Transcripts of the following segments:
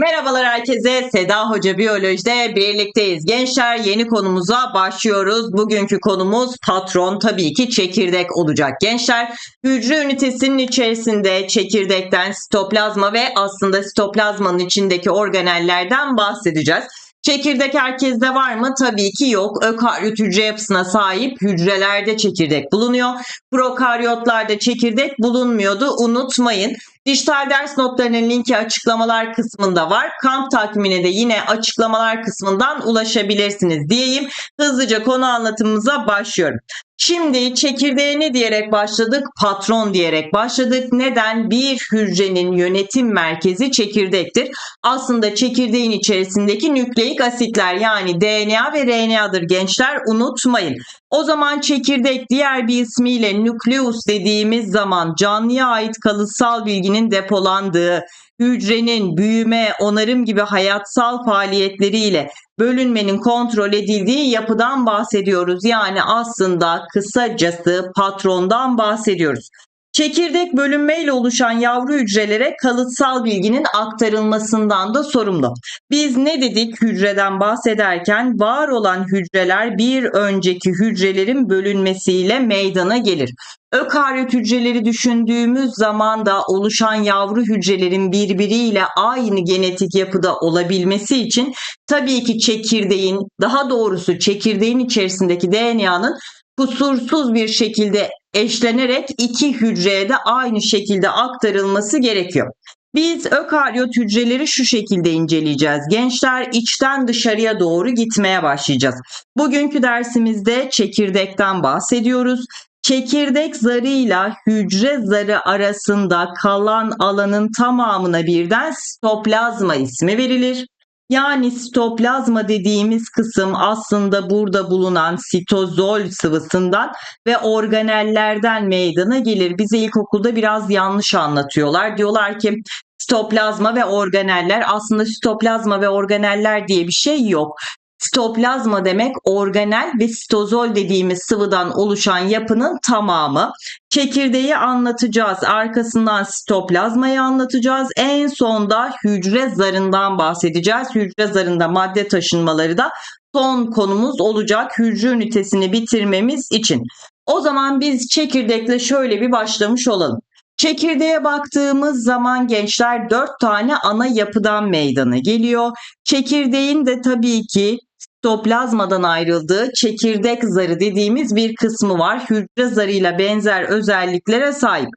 Merhabalar herkese. Seda Hoca Biyoloji'de birlikteyiz. Gençler yeni konumuza başlıyoruz. Bugünkü konumuz patron tabii ki çekirdek olacak. Gençler hücre ünitesinin içerisinde çekirdekten sitoplazma ve aslında sitoplazmanın içindeki organellerden bahsedeceğiz. Çekirdek herkeste var mı? Tabii ki yok. Ökaryot hücre yapısına sahip hücrelerde çekirdek bulunuyor. Prokaryotlarda çekirdek bulunmuyordu. Unutmayın. Dijital ders notlarının linki açıklamalar kısmında var. Kamp takvimine de yine açıklamalar kısmından ulaşabilirsiniz diyeyim. Hızlıca konu anlatımımıza başlıyorum. Şimdi çekirdeğe ne diyerek başladık? Patron diyerek başladık. Neden? Bir hücrenin yönetim merkezi çekirdektir. Aslında çekirdeğin içerisindeki nükleik asitler yani DNA ve RNA'dır gençler unutmayın. O zaman çekirdek diğer bir ismiyle nükleus dediğimiz zaman canlıya ait kalıtsal bilginin depolandığı, hücrenin büyüme, onarım gibi hayatsal faaliyetleriyle bölünmenin kontrol edildiği yapıdan bahsediyoruz. Yani aslında kısacası patrondan bahsediyoruz. Çekirdek bölünmeyle oluşan yavru hücrelere kalıtsal bilginin aktarılmasından da sorumlu. Biz ne dedik hücreden bahsederken var olan hücreler bir önceki hücrelerin bölünmesiyle meydana gelir. Ökaryot hücreleri düşündüğümüz zaman da oluşan yavru hücrelerin birbiriyle aynı genetik yapıda olabilmesi için tabii ki çekirdeğin daha doğrusu çekirdeğin içerisindeki DNA'nın kusursuz bir şekilde eşlenerek iki hücreye de aynı şekilde aktarılması gerekiyor. Biz ökaryot hücreleri şu şekilde inceleyeceğiz. Gençler içten dışarıya doğru gitmeye başlayacağız. Bugünkü dersimizde çekirdekten bahsediyoruz. Çekirdek zarıyla hücre zarı arasında kalan alanın tamamına birden sitoplazma ismi verilir. Yani sitoplazma dediğimiz kısım aslında burada bulunan sitozol sıvısından ve organellerden meydana gelir. Bize ilkokulda biraz yanlış anlatıyorlar. Diyorlar ki sitoplazma ve organeller aslında sitoplazma ve organeller diye bir şey yok. Sitoplazma demek organel ve sitozol dediğimiz sıvıdan oluşan yapının tamamı. Çekirdeği anlatacağız. Arkasından sitoplazmayı anlatacağız. En sonda hücre zarından bahsedeceğiz. Hücre zarında madde taşınmaları da son konumuz olacak hücre ünitesini bitirmemiz için. O zaman biz çekirdekle şöyle bir başlamış olalım. Çekirdeğe baktığımız zaman gençler dört tane ana yapıdan meydana geliyor. Çekirdeğin de tabii ki sitoplazmadan ayrıldığı çekirdek zarı dediğimiz bir kısmı var. Hücre zarıyla benzer özelliklere sahip.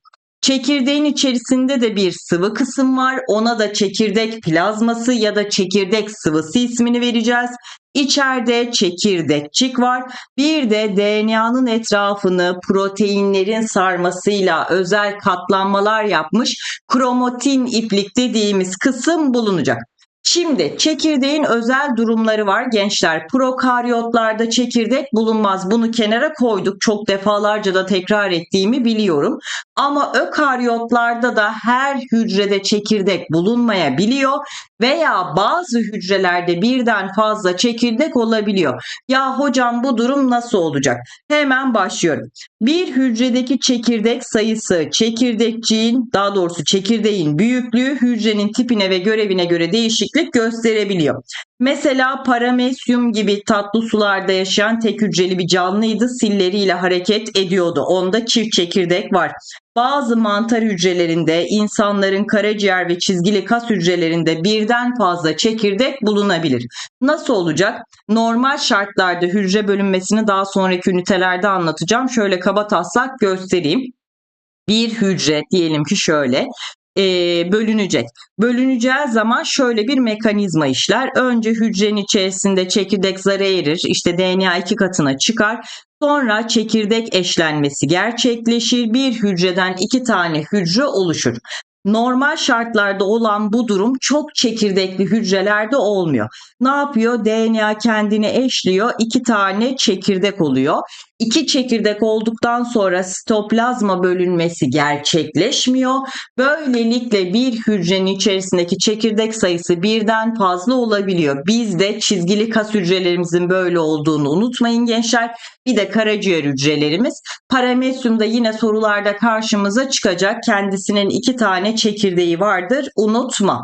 Çekirdeğin içerisinde de bir sıvı kısım var. Ona da çekirdek plazması ya da çekirdek sıvısı ismini vereceğiz. İçeride çekirdekçik var. Bir de DNA'nın etrafını proteinlerin sarmasıyla özel katlanmalar yapmış kromatin iplik dediğimiz kısım bulunacak. Şimdi çekirdeğin özel durumları var gençler. Prokaryotlarda çekirdek bulunmaz. Bunu kenara koyduk. Çok defalarca da tekrar ettiğimi biliyorum. Ama ökaryotlarda da her hücrede çekirdek bulunmayabiliyor veya bazı hücrelerde birden fazla çekirdek olabiliyor. Ya hocam bu durum nasıl olacak? Hemen başlıyorum. Bir hücredeki çekirdek sayısı çekirdekçiğin daha doğrusu çekirdeğin büyüklüğü hücrenin tipine ve görevine göre değişiklik gösterebiliyor. Mesela paramesyum gibi tatlı sularda yaşayan tek hücreli bir canlıydı. Silleriyle hareket ediyordu. Onda çift çekirdek var. Bazı mantar hücrelerinde, insanların karaciğer ve çizgili kas hücrelerinde birden fazla çekirdek bulunabilir. Nasıl olacak? Normal şartlarda hücre bölünmesini daha sonraki ünitelerde anlatacağım. Şöyle kaba taslak göstereyim. Bir hücre diyelim ki şöyle e, bölünecek. Bölüneceği zaman şöyle bir mekanizma işler. Önce hücrenin içerisinde çekirdek zarı erir. İşte DNA iki katına çıkar. Sonra çekirdek eşlenmesi gerçekleşir. Bir hücreden iki tane hücre oluşur. Normal şartlarda olan bu durum çok çekirdekli hücrelerde olmuyor. Ne yapıyor? DNA kendini eşliyor. iki tane çekirdek oluyor. İki çekirdek olduktan sonra sitoplazma bölünmesi gerçekleşmiyor. Böylelikle bir hücrenin içerisindeki çekirdek sayısı birden fazla olabiliyor. Bizde çizgili kas hücrelerimizin böyle olduğunu unutmayın gençler. Bir de karaciğer hücrelerimiz. Paramesyumda yine sorularda karşımıza çıkacak. Kendisinin iki tane çekirdeği vardır. Unutma.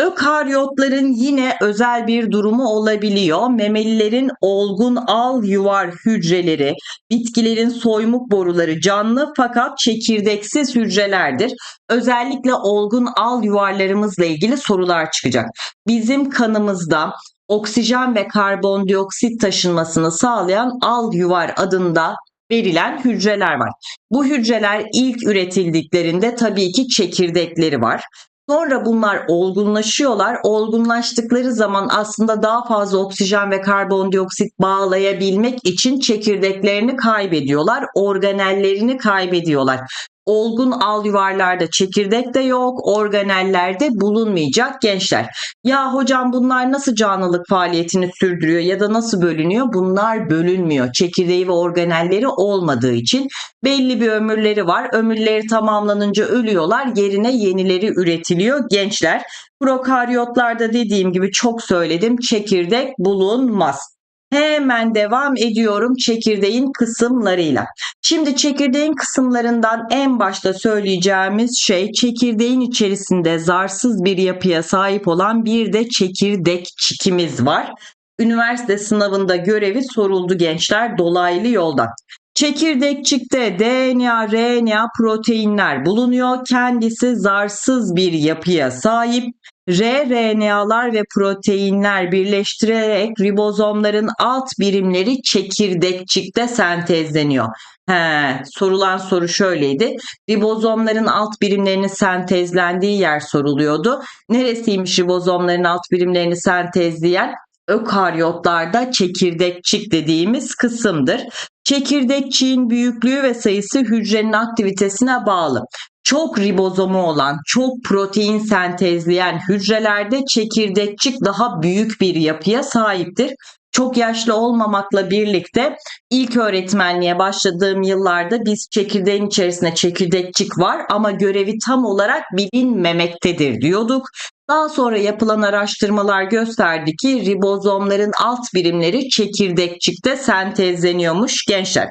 Ökaryotların yine özel bir durumu olabiliyor. Memelilerin olgun al yuvar hücreleri, bitkilerin soymuk boruları canlı fakat çekirdeksiz hücrelerdir. Özellikle olgun al yuvarlarımızla ilgili sorular çıkacak. Bizim kanımızda oksijen ve karbondioksit taşınmasını sağlayan al yuvar adında verilen hücreler var. Bu hücreler ilk üretildiklerinde tabii ki çekirdekleri var. Sonra bunlar olgunlaşıyorlar. Olgunlaştıkları zaman aslında daha fazla oksijen ve karbondioksit bağlayabilmek için çekirdeklerini kaybediyorlar, organellerini kaybediyorlar. Olgun al yuvarlarda çekirdek de yok, organellerde bulunmayacak gençler. Ya hocam bunlar nasıl canlılık faaliyetini sürdürüyor ya da nasıl bölünüyor? Bunlar bölünmüyor. Çekirdeği ve organelleri olmadığı için belli bir ömürleri var. Ömürleri tamamlanınca ölüyorlar. Yerine yenileri üretiliyor gençler. Prokaryotlarda dediğim gibi çok söyledim çekirdek bulunmaz. Hemen devam ediyorum çekirdeğin kısımlarıyla. Şimdi çekirdeğin kısımlarından en başta söyleyeceğimiz şey çekirdeğin içerisinde zarsız bir yapıya sahip olan bir de çekirdek çikimiz var. Üniversite sınavında görevi soruldu gençler dolaylı yoldan. Çekirdekçikte DNA, RNA proteinler bulunuyor. Kendisi zarsız bir yapıya sahip. rRNA'lar ve proteinler birleştirerek ribozomların alt birimleri çekirdekçikte sentezleniyor. He, sorulan soru şöyleydi. Ribozomların alt birimlerinin sentezlendiği yer soruluyordu. Neresiymiş ribozomların alt birimlerini sentezleyen? Ökaryotlarda çekirdekçik dediğimiz kısımdır. Çekirdekçiğin büyüklüğü ve sayısı hücrenin aktivitesine bağlı. Çok ribozomu olan, çok protein sentezleyen hücrelerde çekirdekçik daha büyük bir yapıya sahiptir. Çok yaşlı olmamakla birlikte ilk öğretmenliğe başladığım yıllarda biz çekirdeğin içerisinde çekirdekçik var ama görevi tam olarak bilinmemektedir diyorduk. Daha sonra yapılan araştırmalar gösterdi ki ribozomların alt birimleri çekirdekçikte sentezleniyormuş gençler.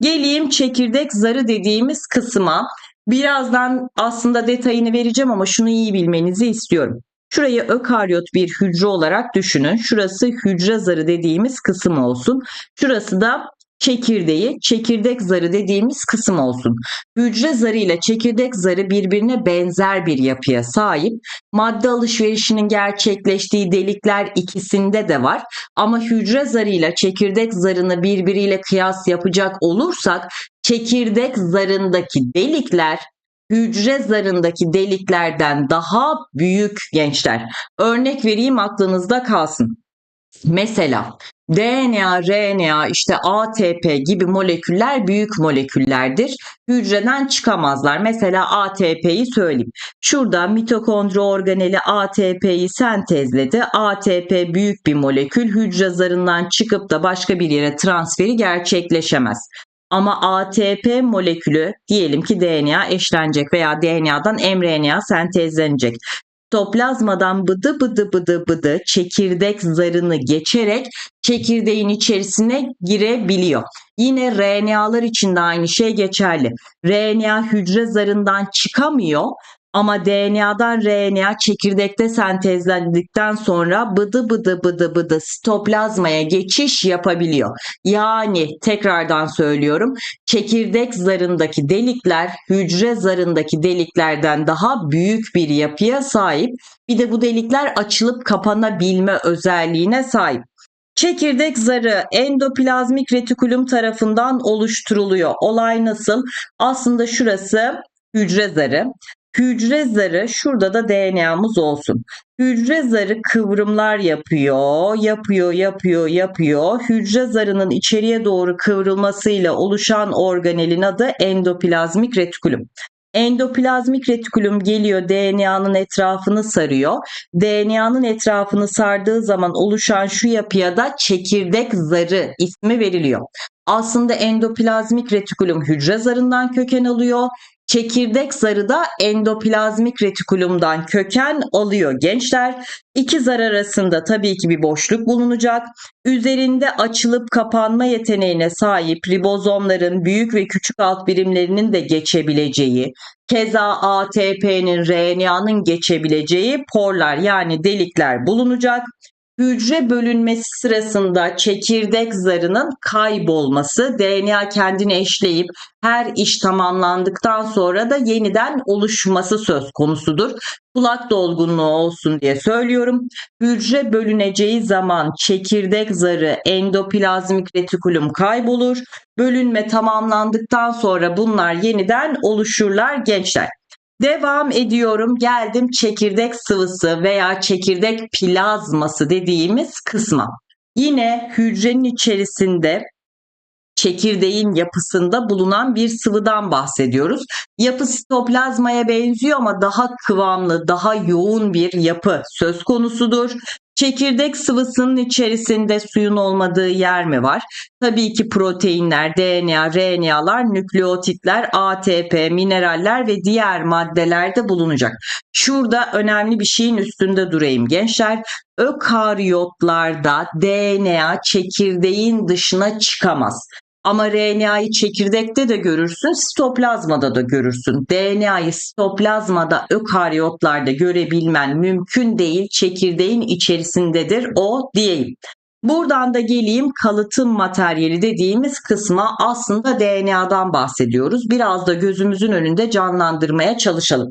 Geleyim çekirdek zarı dediğimiz kısma. Birazdan aslında detayını vereceğim ama şunu iyi bilmenizi istiyorum. Şurayı ökaryot bir hücre olarak düşünün. Şurası hücre zarı dediğimiz kısım olsun. Şurası da çekirdeği, çekirdek zarı dediğimiz kısım olsun. Hücre zarı ile çekirdek zarı birbirine benzer bir yapıya sahip. Madde alışverişinin gerçekleştiği delikler ikisinde de var. Ama hücre zarı ile çekirdek zarını birbiriyle kıyas yapacak olursak çekirdek zarındaki delikler hücre zarındaki deliklerden daha büyük gençler. Örnek vereyim aklınızda kalsın. Mesela DNA, RNA, işte ATP gibi moleküller büyük moleküllerdir. Hücreden çıkamazlar. Mesela ATP'yi söyleyeyim. Şurada mitokondri organeli ATP'yi sentezledi. ATP büyük bir molekül. Hücre zarından çıkıp da başka bir yere transferi gerçekleşemez. Ama ATP molekülü diyelim ki DNA eşlenecek veya DNA'dan mRNA sentezlenecek. Toplazmadan bıdı bıdı bıdı bıdı çekirdek zarını geçerek çekirdeğin içerisine girebiliyor. Yine RNA'lar için de aynı şey geçerli. RNA hücre zarından çıkamıyor ama DNA'dan RNA çekirdekte sentezlendikten sonra bıdı bıdı bıdı bıdı sitoplazmaya geçiş yapabiliyor. Yani tekrardan söylüyorum çekirdek zarındaki delikler hücre zarındaki deliklerden daha büyük bir yapıya sahip. Bir de bu delikler açılıp kapanabilme özelliğine sahip. Çekirdek zarı endoplazmik retikulum tarafından oluşturuluyor. Olay nasıl? Aslında şurası hücre zarı. Hücre zarı şurada da DNA'mız olsun. Hücre zarı kıvrımlar yapıyor, yapıyor, yapıyor, yapıyor. Hücre zarının içeriye doğru kıvrılmasıyla oluşan organelin adı endoplazmik retikulum. Endoplazmik retikulum geliyor DNA'nın etrafını sarıyor. DNA'nın etrafını sardığı zaman oluşan şu yapıya da çekirdek zarı ismi veriliyor. Aslında endoplazmik retikulum hücre zarından köken alıyor. Çekirdek zarı da endoplazmik retikulumdan köken alıyor gençler. İki zar arasında tabii ki bir boşluk bulunacak. Üzerinde açılıp kapanma yeteneğine sahip ribozomların büyük ve küçük alt birimlerinin de geçebileceği, keza ATP'nin, RNA'nın geçebileceği porlar yani delikler bulunacak hücre bölünmesi sırasında çekirdek zarının kaybolması, DNA kendini eşleyip her iş tamamlandıktan sonra da yeniden oluşması söz konusudur. Kulak dolgunluğu olsun diye söylüyorum. Hücre bölüneceği zaman çekirdek zarı endoplazmik retikulum kaybolur. Bölünme tamamlandıktan sonra bunlar yeniden oluşurlar gençler. Devam ediyorum. Geldim çekirdek sıvısı veya çekirdek plazması dediğimiz kısma. Yine hücrenin içerisinde çekirdeğin yapısında bulunan bir sıvıdan bahsediyoruz. Yapı sitoplazmaya benziyor ama daha kıvamlı, daha yoğun bir yapı söz konusudur. Çekirdek sıvısının içerisinde suyun olmadığı yer mi var? Tabii ki proteinler, DNA, RNA'lar, nükleotitler, ATP, mineraller ve diğer maddelerde bulunacak. Şurada önemli bir şeyin üstünde durayım gençler. Ökaryotlarda DNA çekirdeğin dışına çıkamaz. Ama RNA'yı çekirdekte de görürsün, sitoplazmada da görürsün. DNA'yı sitoplazmada, ökaryotlarda görebilmen mümkün değil. Çekirdeğin içerisindedir o diyeyim. Buradan da geleyim kalıtım materyali dediğimiz kısma aslında DNA'dan bahsediyoruz. Biraz da gözümüzün önünde canlandırmaya çalışalım.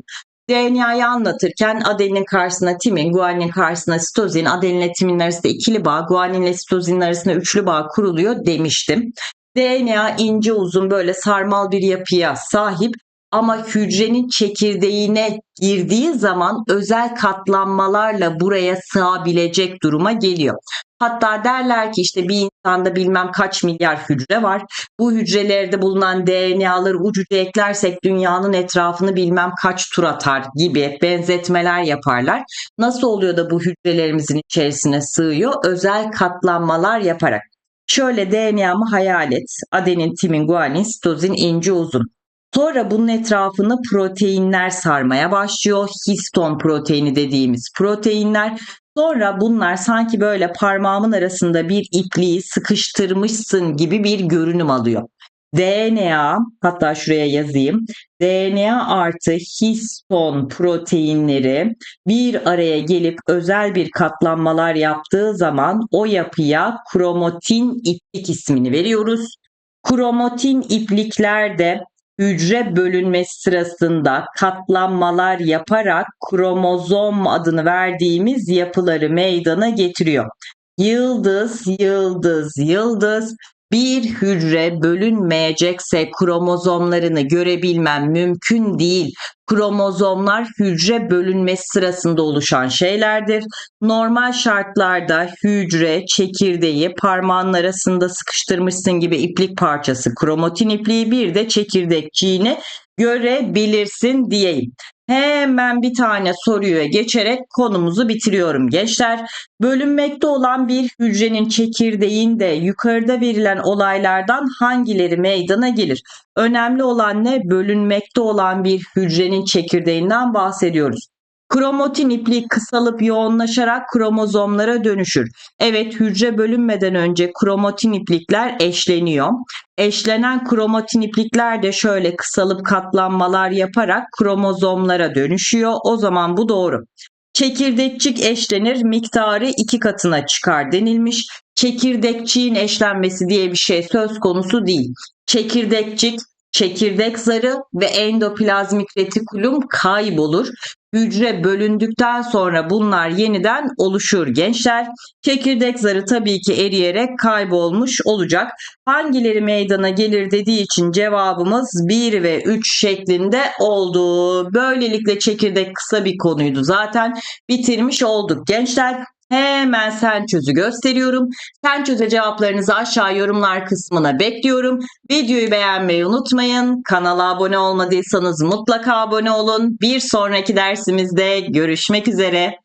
DNA'yı anlatırken adenin karşısına timin, guanin karşısına sitozin, adeninle timin arasında ikili bağ, guaninle sitozinin arasında üçlü bağ kuruluyor demiştim. DNA ince uzun böyle sarmal bir yapıya sahip ama hücrenin çekirdeğine girdiği zaman özel katlanmalarla buraya sığabilecek duruma geliyor. Hatta derler ki işte bir insanda bilmem kaç milyar hücre var. Bu hücrelerde bulunan DNA'ları ucuca eklersek dünyanın etrafını bilmem kaç tur atar gibi benzetmeler yaparlar. Nasıl oluyor da bu hücrelerimizin içerisine sığıyor? Özel katlanmalar yaparak. Şöyle DNA'mı hayal et. Adenin, timin, guanin, sitozin, ince uzun. Sonra bunun etrafını proteinler sarmaya başlıyor. Histon proteini dediğimiz proteinler. Sonra bunlar sanki böyle parmağımın arasında bir ipliği sıkıştırmışsın gibi bir görünüm alıyor. DNA hatta şuraya yazayım. DNA artı histon proteinleri bir araya gelip özel bir katlanmalar yaptığı zaman o yapıya kromatin iplik ismini veriyoruz. Kromatin iplikler de hücre bölünmesi sırasında katlanmalar yaparak kromozom adını verdiğimiz yapıları meydana getiriyor. Yıldız, yıldız, yıldız bir hücre bölünmeyecekse kromozomlarını görebilmem mümkün değil. Kromozomlar hücre bölünmesi sırasında oluşan şeylerdir. Normal şartlarda hücre çekirdeği parmağın arasında sıkıştırmışsın gibi iplik parçası kromatin ipliği bir de çekirdekçiğini görebilirsin diyeyim. Hemen bir tane soruya geçerek konumuzu bitiriyorum gençler. Bölünmekte olan bir hücrenin çekirdeğinde yukarıda verilen olaylardan hangileri meydana gelir? Önemli olan ne? Bölünmekte olan bir hücrenin çekirdeğinden bahsediyoruz. Kromatin ipliği kısalıp yoğunlaşarak kromozomlara dönüşür. Evet hücre bölünmeden önce kromatin iplikler eşleniyor. Eşlenen kromatin iplikler de şöyle kısalıp katlanmalar yaparak kromozomlara dönüşüyor. O zaman bu doğru. Çekirdekçik eşlenir miktarı iki katına çıkar denilmiş. Çekirdekçiğin eşlenmesi diye bir şey söz konusu değil. Çekirdekçik çekirdek zarı ve endoplazmik retikulum kaybolur. Hücre bölündükten sonra bunlar yeniden oluşur gençler. Çekirdek zarı tabii ki eriyerek kaybolmuş olacak. Hangileri meydana gelir dediği için cevabımız 1 ve 3 şeklinde oldu. Böylelikle çekirdek kısa bir konuydu zaten. Bitirmiş olduk gençler. Hemen sen çözü gösteriyorum. Sen çöze cevaplarınızı aşağı yorumlar kısmına bekliyorum. Videoyu beğenmeyi unutmayın. Kanala abone olmadıysanız mutlaka abone olun. Bir sonraki dersimizde görüşmek üzere.